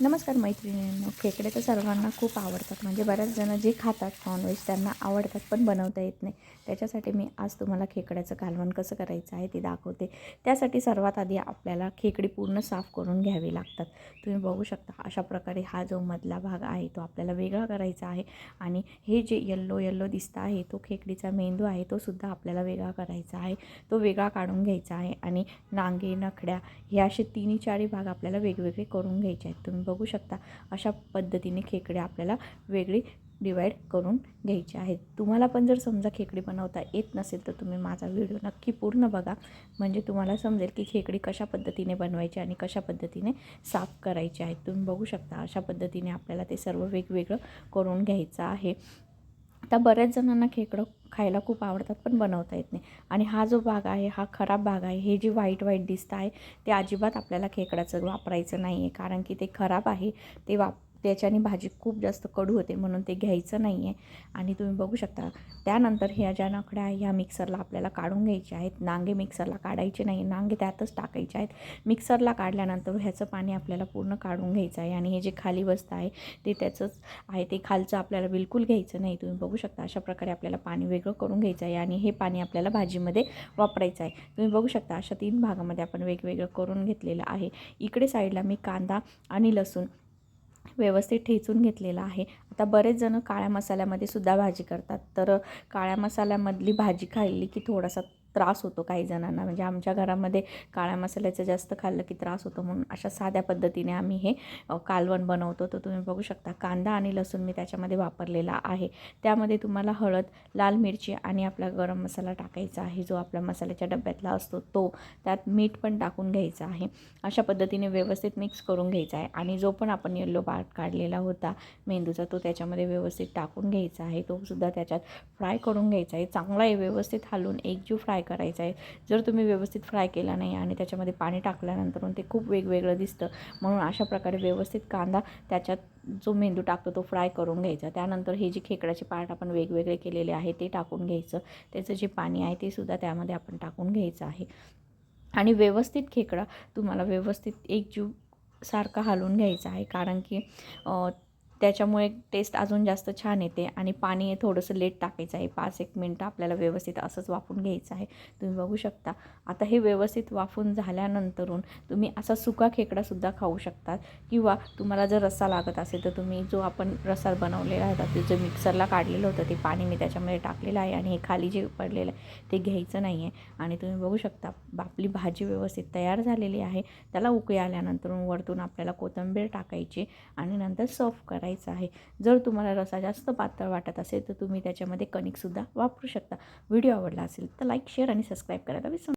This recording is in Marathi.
नमस्कार मैत्रिणींनो. खेकडे तर सर्वांना खूप आवडतात. म्हणजे बऱ्याच जणं जे खातात नॉनव्हेज त्यांना आवडतात पण बनवता येत नाही. त्याच्यासाठी मी आज तुम्हाला खेकड्याचं कालवण कसं करायचं आहे ते दाखवते. त्यासाठी सर्वात आधी आपल्याला खेकडी पूर्ण साफ करून घ्यावी लागतात. तुम्ही बघू शकता अशा प्रकारे हा जो मधला भाग आहे तो आपल्याला वेगळा करायचा आहे. आणि हे जे येल्लो येल्लो दिसतं आहे तो खेकडीचा मेंदू आहे तो सुद्धा आपल्याला वेगळा करायचा आहे. तो वेगळा काढून घ्यायचा आहे आणि नांगे नखड्या हे असे तिन्ही चारही भाग आपल्याला वेगवेगळे करून घ्यायचे आहेत. तुम्ही बघू शकता अशा पद्धतीने खेकडे आपल्याला वेगळी डिवाईड करून घ्यायचे आहेत. तुम्हाला पण जर समजा खेकडी बनवता येत नसेल तर तुम्ही माझा व्हिडिओ नक्की पूर्ण बघा. म्हणजे तुम्हाला समजेल की खेकडी कशा पद्धतीने बनवायची आणि कशा पद्धतीने साफ करायची आहेत. तुम्ही बघू शकता अशा पद्धतीने आपल्याला ते सर्व वेगवेगळं करून घ्यायचं आहे. आता बऱ्याच जणांना खेकडं खायला खूप आवडतात पण बनवता येत नाही. आणि हा जो भाग आहे हा खराब भाग आहे हे जे व्हाईट व्हाईट दिसतं आहे ते अजिबात आपल्याला खेकड्याचं वापरायचं नाही आहे कारण की ते खराब आहे ते वाप त्याच्याने भाजी खूप जास्त कडू होते म्हणून ते घ्यायचं नाही आहे आणि तुम्ही बघू शकता त्यानंतर ह्या ज्या नकड्या आहे ह्या मिक्सरला आपल्याला काढून घ्यायच्या आहेत. नांगे मिक्सरला काढायचे नाही नांगे त्यातच टाकायचे आहेत. मिक्सरला काढल्यानंतर ह्याचं पाणी आपल्याला पूर्ण काढून घ्यायचं आहे. आणि हे जे खाली बसतं आहे ते त्याचंच आहे. ते खालचं आपल्याला बिलकुल घ्यायचं नाही. तुम्ही बघू शकता अशा प्रकारे आपल्याला पाणी वेगळं करून घ्यायचं आहे. आणि हे पाणी आपल्याला भाजीमध्ये वापरायचं आहे. तुम्ही बघू शकता अशा तीन भागामध्ये आपण वेगवेगळं करून घेतलेलं आहे. इकडे साईडला मी कांदा आणि लसूण व्यवस्थित ठेचून घेतलेला आहे. आता बरेच जण काळ्या मसाल्यामध्ये सुद्धा भाजी करतात. तर काळ्या मसाल्यामधली भाजी खाल्ली की थोडासा त्रास होतो काही जणांना. म्हणजे आमच्या घरामध्ये काळ्या मसाल्याचं जास्त खाल्लं की त्रास होतो. म्हणून अशा साध्या पद्धतीने आम्ही हे कालवण बनवतो. तर तुम्ही बघू शकता कांदा आणि लसूण मी त्याच्यामध्ये वापरलेला आहे. त्यामध्ये तुम्हाला हळद लाल मिरची आणि आपला गरम मसाला टाकायचा आहे. जो आपल्या मसाल्याच्या डब्यातला असतो तो त्यात मीठ पण टाकून घ्यायचं आहे. अशा पद्धतीने व्यवस्थित मिक्स करून घ्यायचा आहे. आणि जो पण आपण येल्लो पार्ट काढलेला होता मेंदूचा तो त्याच्यामध्ये व्यवस्थित टाकून घ्यायचा आहे. तो सुद्धा त्याच्यात फ्राय करून घ्यायचा आहे. चांगला आहे व्यवस्थित हालून एक जीव फ्राय करायचं आहे. जर तुम्ही व्यवस्थित फ्राय केला नाही आणि त्याच्यामध्ये पाणी टाकल्यानंतर ते खूप वेगवेगळं दिसतं म्हणून अशा प्रकारे व्यवस्थित कांदा त्याच्यात जो मेंदू टाकतो तो फ्राय करून घ्यायचा. त्यानंतर हे जे खेकड्याचे पार्ट आपण वेगवेगळे केलेले आहे ते टाकून घ्यायचं. त्याचं जे पाणी आहे ते सुद्धा त्यामध्ये आपण टाकून घ्यायचं आहे. आणि व्यवस्थित खेकडा तुम्हाला व्यवस्थित एक जीव सारखा हलवून घ्यायचा आहे कारण की त्याच्यामुळे टेस्ट अजून जास्त छान येते आणि पाणी थोडंसं लेट टाकायचं आहे. पाच एक मिनटं आपल्याला व्यवस्थित असंच वाफून घ्यायचं आहे. तुम्ही बघू शकता. आता हे व्यवस्थित वाफून झाल्यानंतरून तुम्ही असा सुका खेकडासुद्धा खाऊ शकतात. किंवा तुम्हाला जर रस्सा लागत असेल तर तुम्ही जो आपण रस्सा बनवलेला होता ते जो मिक्सरला काढलेलं होतं ते पाणी मी त्याच्यामध्ये टाकलेलं आहे आणि हे खाली जे पडलेलं आहे ते घ्यायचं नाही आहे. आणि तुम्ही बघू शकता आपली भाजी व्यवस्थित तयार झालेली आहे. त्याला उकळी आल्यानंतर वरतून आपल्याला कोथिंबीर टाकायची आणि नंतर सर्व करा करायचं आहे. जर तुम्हाला रसा जास्त पातळ वाटत असेल तर तुम्ही त्याच्यामध्ये कणिकसुद्धा वापरू शकता. व्हिडिओ आवडला असेल तर लाईक शेअर आणि सबस्क्राईब करायला विसरू